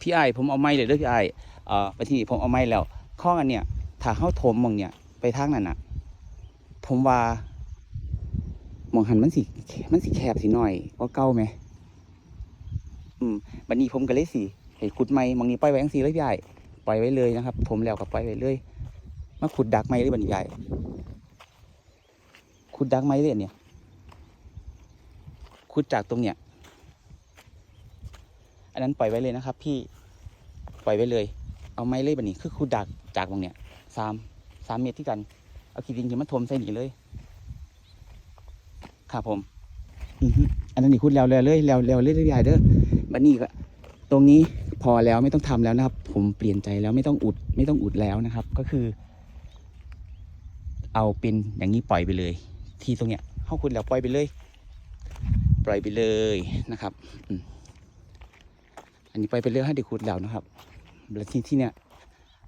พี่ไอ้ผมเอาไม้เลยเด้อพี่ไอ้เอ่อไปที่นี่ผมเอาไม้แล้วข้องอันเนี้ยถ้าเข้าถมมองเนี่ยไปทางนั้นน่ะ ผมว่ามองหันมันสิมันสิแคบสิหน่อยกว่าเก่าไหมอืมบัดนี้ผมก็เลยสิให้ขุดไม้มองนี้ปล่อยไว้จังซี่เลยพี่ไอ้ปล่อยไว้เลยนะครับ ผมแล้วก็ปล่อยไว้เลยมาขุดดักไม้เลยบัดนี้พี่ขุดดักไม้เลยอันเนี่ยขุดจากตรงเนี้ย นนั้นปล่อยไว้เลยนะครับ พี่ปล่อยไว้เลย เอาไม้เล่ยแบบนี้คือคูดักจากตรงเนี้ยสามสามเมตรที่กัน เอาขีดินขึ้นมาทมใส่หนีเลยครับผมอันนั้นนี่คูดแล้วเลยแล้วแล้วเลยใหญ่เด้อบันนี้ก็ตรงนี้พอแล้วไม่ต้องทำแล้วนะครับ ผมเปลี่ยนใจแล้วไม่ต้องอุด ไม่ต้องอุดแล้วนะครับ ก็คือ เอาเป็นอย่างนี้ปล่อยไปเลย ที่ตรงเนี้ยเข้าคุณแล้วปล่อยไปเลย ปล่อยไปเลยนะครับ อืม นนี้ไปเป็นเรื่องให้เด็กขุดแล้วนะครับแล้วที่ที่เนี่ย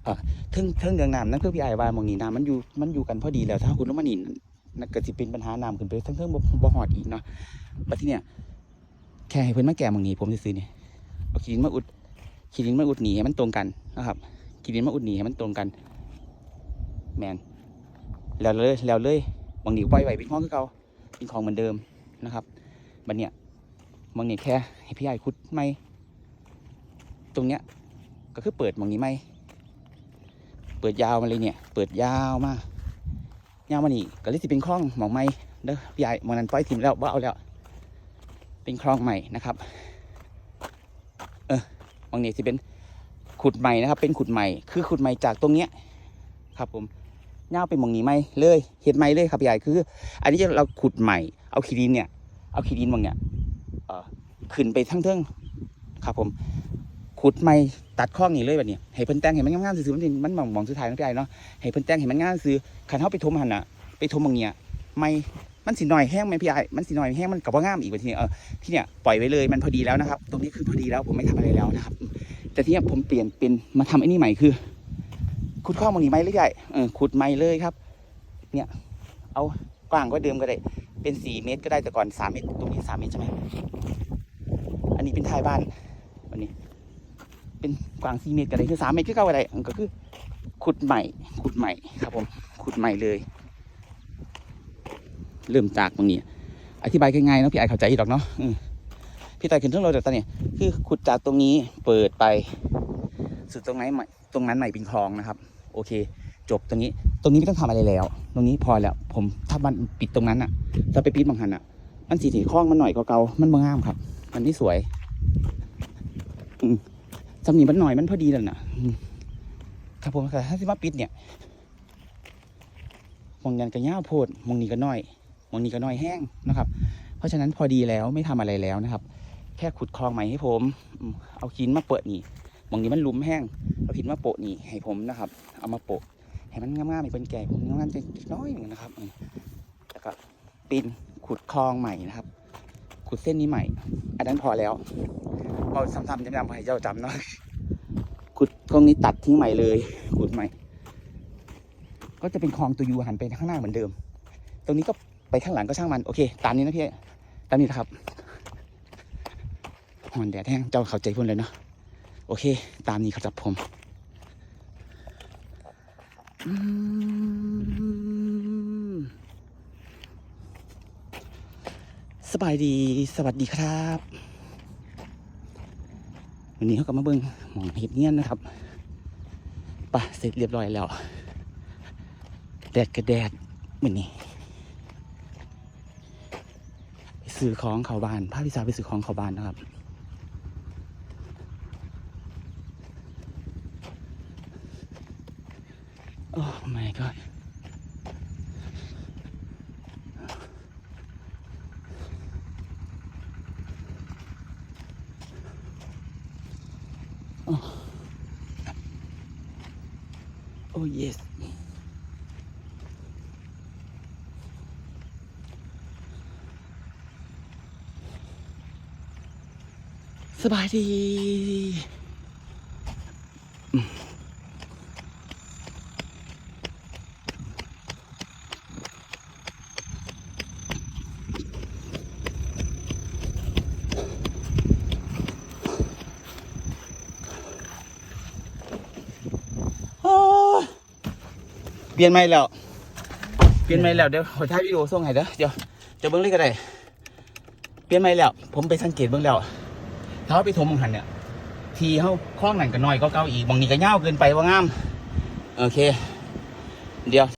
เอ่อเทิงเทิงเดืองน้ำนั่นคือพี่ไอ้วายมองนี่น้ำมันอยู่มันอยู่กันพอดีแล้ว ถ้าคุณลงมาหนีนั่นก็จะเป็นปัญหาน้ำขึ้นไปเทิงเทิงบ่บ่หอดอีกเนาะบัดที่เนี่ยแค่ให้เพิ่อนมาแก่มองนี้ผมจะซื้อเนี่ยเอาขีดินมาอุดขีดินมาอุดหนีให้มันตรงกันนะครับขีดินมาอุดหนีให้มันตรงกัน แมนแล้วเลยแล้วเลยมองนี้ปล่อยไว้เป็นของคือเก่าเป็นของเหมือนเดิมนะครับบัดเนี่ยมองนี่แค่ให้พี่ไอ้ขุดไม่ ตรงเนี้ยก็คือเปิดมองนี้ไหมเปิดยาวมาเลยเนี่ย เปิดยาวมากยาวมานี่ก็เลยสิเป็นคลองหมองไม้เด้อพี่ใหญ่มองนั้นปล่อยถิ่มแล้วว่าเอาแล้ว เป็นคลองใหม่นะครับ เออมองนี้สิเป็นขุดใหม่นะครับ เป็นขุดใหม่ คือขุดใหม่จากตรงเนี้ย ครับผมยาวเป็นมองนี้ไหมเลยเห็ดไหมเลยครับพี่ใหญ่คือ อันนี้เราขุดใหม่ เอาขีดินเนี่ย เอาขีดินบางเนี่ยขึ้นไปทั้งเทิงครับผม ขุดไม่ตัดข้องนี่เลยแบบนี้ให้เพิ่นแต่งให้มันงามๆซื่อๆมันเป็นมันมองหมองสุดท้ายนะพี่ไอ้เนาะให้เพิ่นแต่งให้มันงามซื่อคันเฮาไปทมหันน่ะไปทมบางเนี้ยไม่มันสิหน่อยแห้งไหมพี่ไอมันสิหน่อยแห้งมันก็บ่งามอีกว่าทีนี้เออที่เนี้ยปล่อยไว้เลยมันพอดีแล้วนะครับ ตรงนี้คือพอดีแล้วผมไม่ทำอะไรแล้วนะครับ แต่ที่เนี้ยผมเปลี่ยนเป็นมาทำไอ้นี่ใหม่คือขุดข้องบางนี้ไหมเลยพี่เออขุดไม่เลยครับ เนี่ย เอากว้างกว่าเดิมก็ได้ เป็นสี่เมตรก็ได้แต่ก่อนสามเมตรตรงนี้สามเมตรใช่ไหมอันนี้เป็นท้ายบ้านวันนี้ เป็นกว้างสี่เมตรก็ได้คือสามเมตรคือเก่าก็ได้ก็คือขุดใหม่ ขุดใหม่ครับผมขุดใหม่เลย เริ่มจากตรงนี้ อธิบายง่ายๆเนาะพี่ไอเข้าใจอีกดอกเนาะพี่ต่อยขึ้นเครื่องรถเดี๋ยวตอนนี้คือขุดจากตรงนี้เปิดไป สุดตรงไหนใหม่ตรงนั้นใหม่เป็นคลองนะครับ โอเค จบตรงนี้ ตรงนี้ไม่ต้องทำอะไรแล้ว ตรงนี้พอแล้ว ผมถ้ามันปิดตรงนั้นอะถ้าไปปิดบางหันอะมันสีถีคล้องมันหน่อยกว่าเก่ามันบ่งามครับ มันไม่สวย สำนีมันหน่อยมันพอดีแล้วนะครับผมแต่ถ้าสิมาปิดเนี่ยมองยันก็ย่าโพดมองนี้ก็น้อยมองนี้ก็น้อยแห้งนะครับ เพราะฉะนั้นพอดีแล้วไม่ทำอะไรแล้วนะครับ แค่ขุดคลองใหม่ให้ผม เอาหินมาเปิดนี่มองนี้มันลุมแห้งเอาหินมาโปะนี่ให้ผมนะครับ เอามาโปะให้มันงามๆให้เป็นแก่ผมงามๆจะน้อยหนึ่งนะครับแล้วก็ปีนขุดคลองใหม่นะครับ ขุดเส้นนี้ใหม่ อันนั้นพอแล้ว เอาซ้ำๆจำๆให้เจ้าจำเนาะขุดตรงนี้ตัดทิ้งใหม่เลยขุดใหม่ ก็จะเป็นคลองตัวยูหันไปข้างหน้าเหมือนเดิม ตรงนี้ก็ไปข้างหลังก็ช่างมันโอเคตามนี้นะพี่ตามนี้นะครับหอนแดดแห้งเจ้าเข้าใจพุ่นเลยเนาะโอเค ตามนี้ครับผมสบายดี สวัสดีครับ วันนี้เขาก็มาเบิ้งหมองเห็ดเงี้ยนนะครับไปะเสร็จเรียบร้อยแล้วแดดกระแดดมือนนี้ซื้อของเขาบ้านพาพิสาไปซื้อของเขาบ้านนะครับ โอ้ my god โอ้ yes สบายดีอืม เปลี่ยนใหม่แล้ว เปลี่ยนใหม่แล้วเดี๋ยวขอถ่ายวิดีโอส่งให้เด้อเดี๋ยวเดี๋ยวเบิ้งเลยก็ได้ เปลี่ยนใหม่แล้ว ผมไปสังเกตเบิ้งแล้วถ้าเขาไปถมมังหันเนี่ย ทีเขาคล้องหนังกัน้อยก็เก่าอีกบางนี้ก็ยาวเกินไปว่างาม โอเค เดี๋ยว